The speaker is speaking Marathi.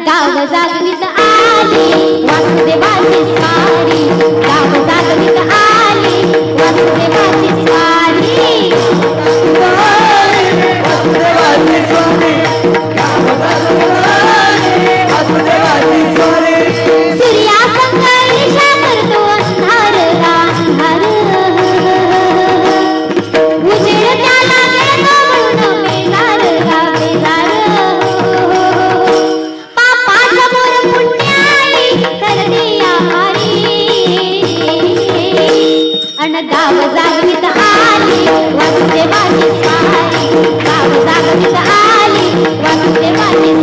गाव जागवीत आली. वासुदेवा आली वासुदेवाची स्वारी. आली वासुदेवाची